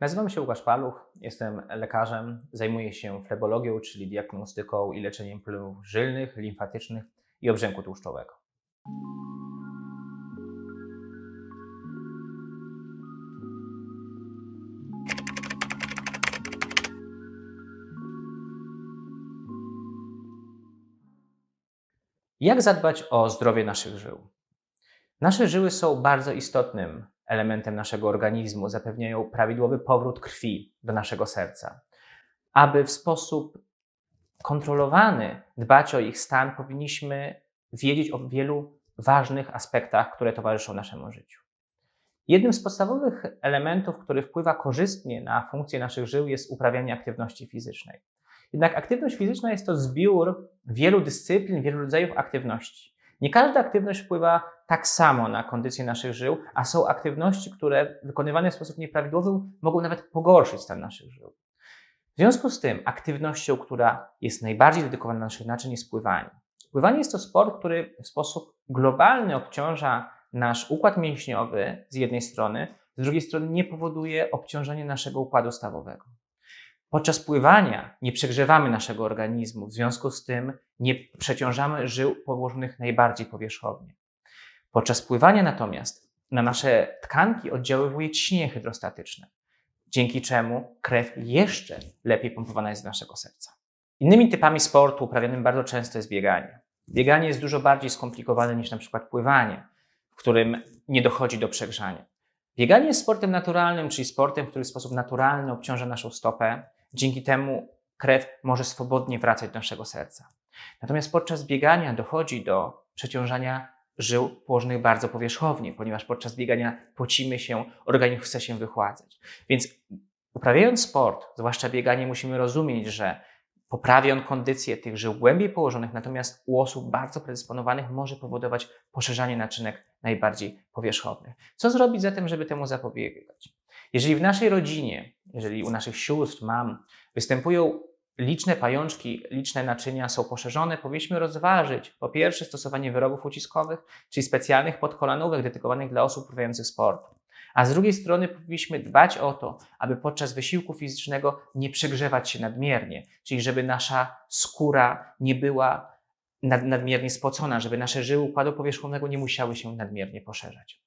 Nazywam się Łukasz Paluch, jestem lekarzem, zajmuję się flebologią, czyli diagnostyką i leczeniem płynów żylnych, limfatycznych i obrzęku tłuszczowego. Jak zadbać o zdrowie naszych żył? Nasze żyły są bardzo istotnym elementem naszego organizmu, zapewniają prawidłowy powrót krwi do naszego serca. Aby w sposób kontrolowany dbać o ich stan, powinniśmy wiedzieć o wielu ważnych aspektach, które towarzyszą naszemu życiu. Jednym z podstawowych elementów, który wpływa korzystnie na funkcję naszych żył, jest uprawianie aktywności fizycznej. Jednak aktywność fizyczna jest to zbiór wielu dyscyplin, wielu rodzajów aktywności. Nie każda aktywność wpływa tak samo na kondycję naszych żył, a są aktywności, które wykonywane w sposób nieprawidłowy mogą nawet pogorszyć stan naszych żył. W związku z tym aktywnością, która jest najbardziej dedykowana do naszych naczyń jest pływanie. Pływanie jest to sport, który w sposób globalny obciąża nasz układ mięśniowy z jednej strony, z drugiej strony nie powoduje obciążenia naszego układu stawowego. Podczas pływania nie przegrzewamy naszego organizmu, w związku z tym nie przeciążamy żył położonych najbardziej powierzchownie. Podczas pływania natomiast na nasze tkanki oddziaływuje ciśnienie hydrostatyczne, dzięki czemu krew jeszcze lepiej pompowana jest do naszego serca. Innymi typami sportu uprawianym bardzo często jest bieganie. Bieganie jest dużo bardziej skomplikowane niż na przykład pływanie, w którym nie dochodzi do przegrzania. Bieganie jest sportem naturalnym, czyli sportem, który w sposób naturalny obciąża naszą stopę. Dzięki temu krew może swobodnie wracać do naszego serca. Natomiast podczas biegania dochodzi do przeciążania żył położonych bardzo powierzchownie, ponieważ podczas biegania pocimy się, organizm chce się wychładzać. Więc uprawiając sport, zwłaszcza bieganie, musimy rozumieć, że poprawia on kondycję tych żył głębiej położonych, natomiast u osób bardzo predysponowanych może powodować poszerzanie naczynek najbardziej powierzchownych. Co zrobić zatem, żeby temu zapobiegać? Jeżeli w naszej rodzinie, jeżeli u naszych sióstr, mam, występują liczne pajączki, liczne naczynia są poszerzone, powinniśmy rozważyć po pierwsze stosowanie wyrobów uciskowych, czyli specjalnych podkolanówek dedykowanych dla osób uprawiających sport. A z drugiej strony powinniśmy dbać o to, aby podczas wysiłku fizycznego nie przegrzewać się nadmiernie, czyli żeby nasza skóra nie była nad, nadmiernie spocona, żeby nasze żyły układu powierzchownego nie musiały się nadmiernie poszerzać.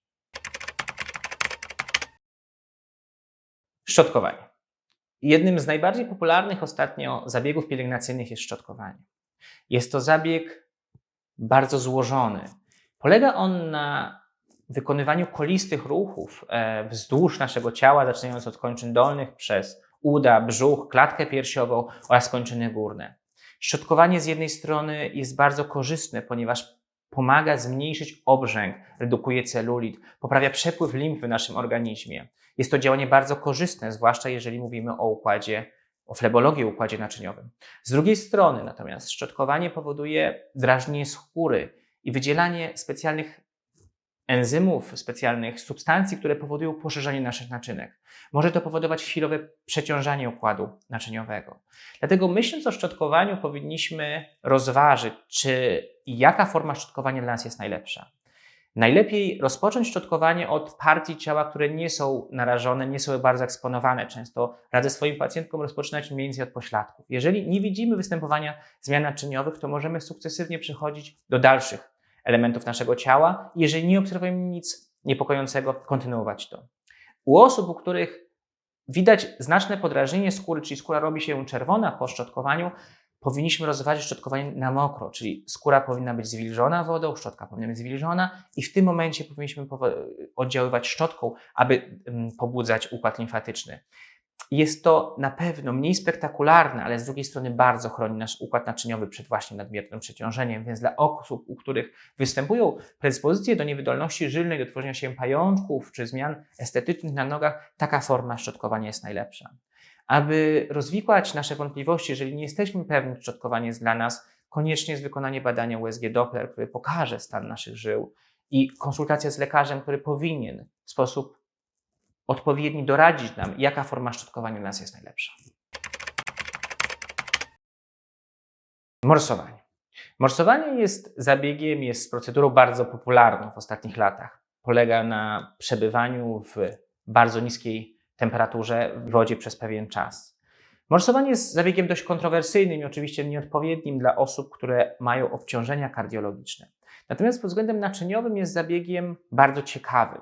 Szczotkowanie. Jednym z najbardziej popularnych ostatnio zabiegów pielęgnacyjnych jest szczotkowanie. Jest to zabieg bardzo złożony. Polega on na wykonywaniu kolistych ruchów e, wzdłuż naszego ciała, zaczynając od kończyn dolnych przez uda, brzuch, klatkę piersiową oraz kończyny górne. Szczotkowanie z jednej strony jest bardzo korzystne, ponieważ pomaga zmniejszyć obrzęk, redukuje celulit, poprawia przepływ limfy w naszym organizmie. Jest to działanie bardzo korzystne, zwłaszcza jeżeli mówimy o układzie, o flebologii, układzie naczyniowym. Z drugiej strony natomiast szczotkowanie powoduje drażnienie skóry i wydzielanie specjalnych enzymów, specjalnych substancji, które powodują poszerzanie naszych naczynek. Może to powodować chwilowe przeciążanie układu naczyniowego. Dlatego myśląc o szczotkowaniu, powinniśmy rozważyć, czy i jaka forma szczotkowania dla nas jest najlepsza. Najlepiej rozpocząć szczotkowanie od partii ciała, które nie są narażone, nie są bardzo eksponowane. Często radzę swoim pacjentkom rozpoczynać mniej więcej od pośladków. Jeżeli nie widzimy występowania zmian naczyniowych, to możemy sukcesywnie przechodzić do dalszych elementów naszego ciała. Jeżeli nie obserwujemy nic niepokojącego, kontynuować to. U osób, u których widać znaczne podrażnienie skóry, czyli skóra robi się czerwona po szczotkowaniu, powinniśmy rozważyć szczotkowanie na mokro, czyli skóra powinna być zwilżona wodą, szczotka powinna być zwilżona i w tym momencie powinniśmy oddziaływać szczotką, aby mm, pobudzać układ limfatyczny. Jest to na pewno mniej spektakularne, ale z drugiej strony bardzo chroni nasz układ naczyniowy przed właśnie nadmiernym przeciążeniem, więc dla osób, u których występują predyspozycje do niewydolności żylnej, do tworzenia się pajączków czy zmian estetycznych na nogach, taka forma szczotkowania jest najlepsza. Aby rozwikłać nasze wątpliwości, jeżeli nie jesteśmy pewni, czy szczotkowanie jest dla nas, konieczne jest wykonanie badania USG Doppler, które pokaże stan naszych żył i konsultacja z lekarzem, który powinien w sposób odpowiedni doradzić nam, jaka forma szczotkowania dla nas jest najlepsza. Morsowanie. Morsowanie jest zabiegiem, jest procedurą bardzo popularną w ostatnich latach. Polega na przebywaniu w bardzo niskiej temperaturze w wodzie przez pewien czas. Morsowanie jest zabiegiem dość kontrowersyjnym i oczywiście nieodpowiednim dla osób, które mają obciążenia kardiologiczne. Natomiast pod względem naczyniowym jest zabiegiem bardzo ciekawym.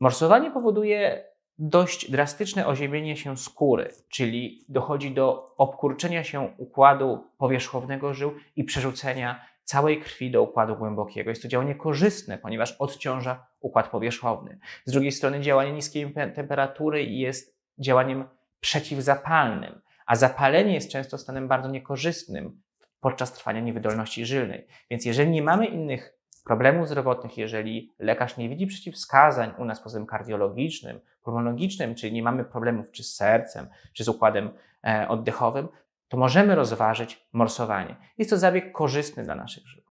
Morsowanie powoduje dość drastyczne oziemienie się skóry, czyli dochodzi do obkurczenia się układu powierzchownego żył i przerzucenia całej krwi do układu głębokiego. Jest to działanie korzystne, ponieważ odciąża układ powierzchowny. Z drugiej strony działanie niskiej temperatury jest działaniem przeciwzapalnym, a zapalenie jest często stanem bardzo niekorzystnym podczas trwania niewydolności żylnej. Więc jeżeli nie mamy innych problemów zdrowotnych, jeżeli lekarz nie widzi przeciwwskazań u nas poza kardiologicznym, pulmonologicznym, czyli nie mamy problemów czy z sercem, czy z układem e, oddechowym, to możemy rozważyć morsowanie. Jest to zabieg korzystny dla naszych żył.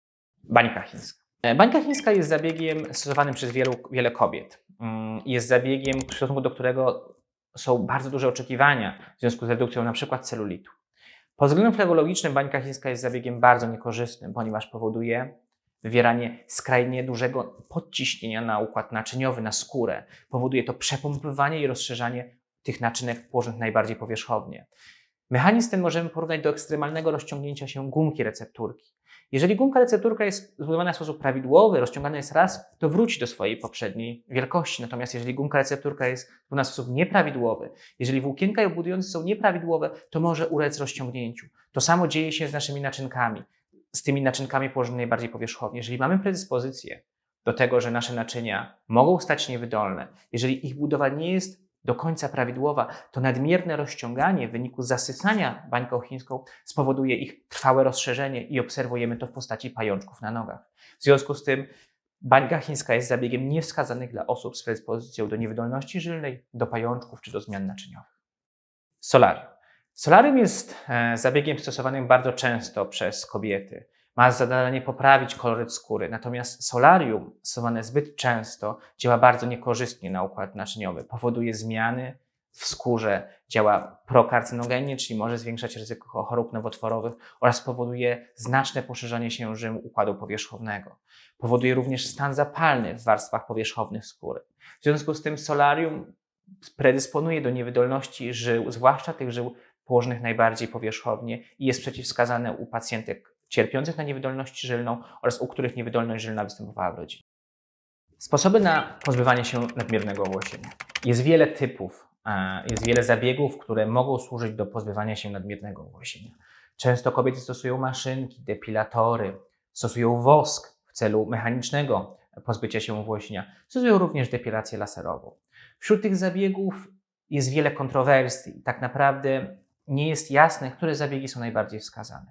Bańka chińska. E, bańka chińska jest zabiegiem stosowanym przez wielu, wiele kobiet. Mm, jest zabiegiem, w stosunku do którego są bardzo duże oczekiwania w związku z redukcją przykład celulitu. Pod względem flegologicznym bańka chińska jest zabiegiem bardzo niekorzystnym, ponieważ powoduje wywieranie skrajnie dużego podciśnienia na układ naczyniowy, na skórę. Powoduje to przepompywanie i rozszerzanie tych naczynek położonych najbardziej powierzchownie. Mechanizm ten możemy porównać do ekstremalnego rozciągnięcia się gumki recepturki. Jeżeli gumka recepturka jest zbudowana w sposób prawidłowy, rozciągana jest raz, to wróci do swojej poprzedniej wielkości. Natomiast jeżeli gumka recepturka jest zbudowana w sposób nieprawidłowy, jeżeli włókienka ją budujące są nieprawidłowe, to może ulec rozciągnięciu. To samo dzieje się z naszymi naczynkami, z tymi naczynkami położonymi najbardziej powierzchownie. Jeżeli mamy predyspozycję do tego, że nasze naczynia mogą stać niewydolne, jeżeli ich budowa nie jest do końca prawidłowa, to nadmierne rozciąganie w wyniku zasycania bańką chińską spowoduje ich trwałe rozszerzenie i obserwujemy to w postaci pajączków na nogach. W związku z tym bańka chińska jest zabiegiem niewskazanym dla osób z predyspozycją do niewydolności żylnej, do pajączków czy do zmian naczyniowych. Solarium. Solarium jest e, zabiegiem stosowanym bardzo często przez kobiety ma zadanie poprawić koloryt skóry. Natomiast solarium stosowane zbyt często działa bardzo niekorzystnie na układ naczyniowy. Powoduje zmiany w skórze, działa prokarcynogennie, czyli może zwiększać ryzyko chorób nowotworowych oraz powoduje znaczne poszerzanie się żył układu powierzchownego. Powoduje również stan zapalny w warstwach powierzchownych skóry. W związku z tym solarium predysponuje do niewydolności żył, zwłaszcza tych żył położonych najbardziej powierzchownie i jest przeciwwskazane u pacjentek cierpiących na niewydolność żylną oraz u których niewydolność żylna występowała w rodzinie. Sposoby na pozbywanie się nadmiernego owłosienia. Jest wiele typów, jest wiele zabiegów, które mogą służyć do pozbywania się nadmiernego owłosienia. Często kobiety stosują maszynki, depilatory, stosują wosk w celu mechanicznego pozbycia się owłosienia, stosują również depilację laserową. Wśród tych zabiegów jest wiele kontrowersji. Tak naprawdę nie jest jasne, które zabiegi są najbardziej wskazane.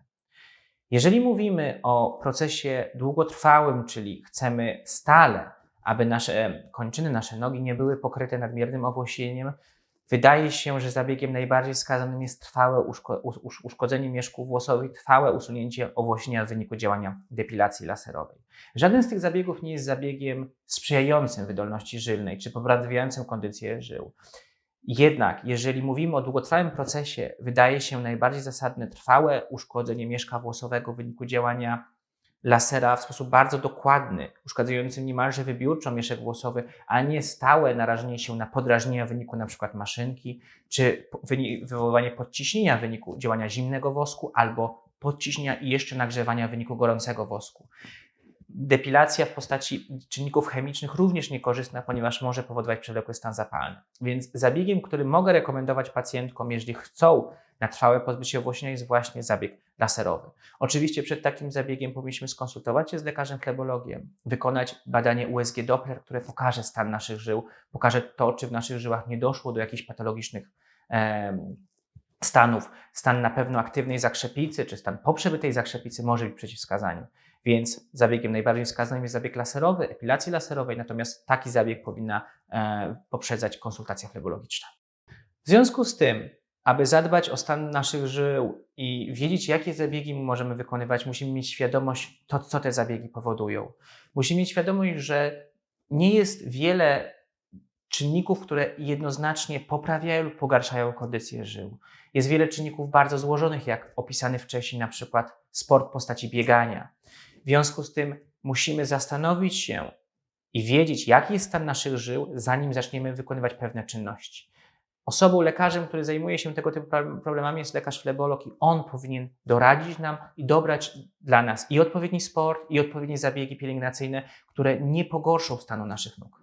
Jeżeli mówimy o procesie długotrwałym, czyli chcemy stale, aby nasze kończyny, nasze nogi nie były pokryte nadmiernym owłosieniem, wydaje się, że zabiegiem najbardziej wskazanym jest trwałe uszko uszkodzenie mieszków włosowych, trwałe usunięcie owłosienia w wyniku działania depilacji laserowej. Żaden z tych zabiegów nie jest zabiegiem sprzyjającym wydolności żylnej czy poprawiającym kondycję żył. Jednak, jeżeli mówimy o długotrwałym procesie, wydaje się najbardziej zasadne trwałe uszkodzenie mieszka włosowego w wyniku działania lasera w sposób bardzo dokładny, uszkadzający niemalże wybiórczo mieszek włosowy, a nie stałe narażenie się na podrażnienia w wyniku np. maszynki, czy wywoływanie podciśnienia w wyniku działania zimnego wosku, albo podciśnienia i jeszcze nagrzewania w wyniku gorącego wosku. Depilacja w postaci czynników chemicznych również niekorzystna, ponieważ może powodować przewlekły stan zapalny. Więc zabiegiem, który mogę rekomendować pacjentkom, jeżeli chcą na trwałe pozbycie owłosienia, jest właśnie zabieg laserowy. Oczywiście przed takim zabiegiem powinniśmy skonsultować się z lekarzem flebologiem, wykonać badanie USG Doppler, które pokaże stan naszych żył, pokaże to, czy w naszych żyłach nie doszło do jakichś patologicznych stanów. Stan na pewno aktywnej zakrzepicy, czy stan po przebytej zakrzepicy może być przeciwwskazaniem. Więc zabiegiem najbardziej wskazanym jest zabieg laserowy, epilacji laserowej, natomiast taki zabieg powinna e, poprzedzać konsultacja flebologiczna. W związku z tym, aby zadbać o stan naszych żył i wiedzieć, jakie zabiegi możemy wykonywać, musimy mieć świadomość, to, co te zabiegi powodują. Musimy mieć świadomość, że nie jest wiele czynników, które jednoznacznie poprawiają lub pogarszają kondycję żył. Jest wiele czynników bardzo złożonych, jak opisany wcześniej, na przykład sport w postaci biegania. W związku z tym musimy zastanowić się i wiedzieć, jaki jest stan naszych żył, zanim zaczniemy wykonywać pewne czynności. Osobą, lekarzem, który zajmuje się tego typu pro- problemami jest lekarz flebolog i on powinien doradzić nam i dobrać dla nas i odpowiedni sport, i odpowiednie zabiegi pielęgnacyjne, które nie pogorszą stanu naszych nóg.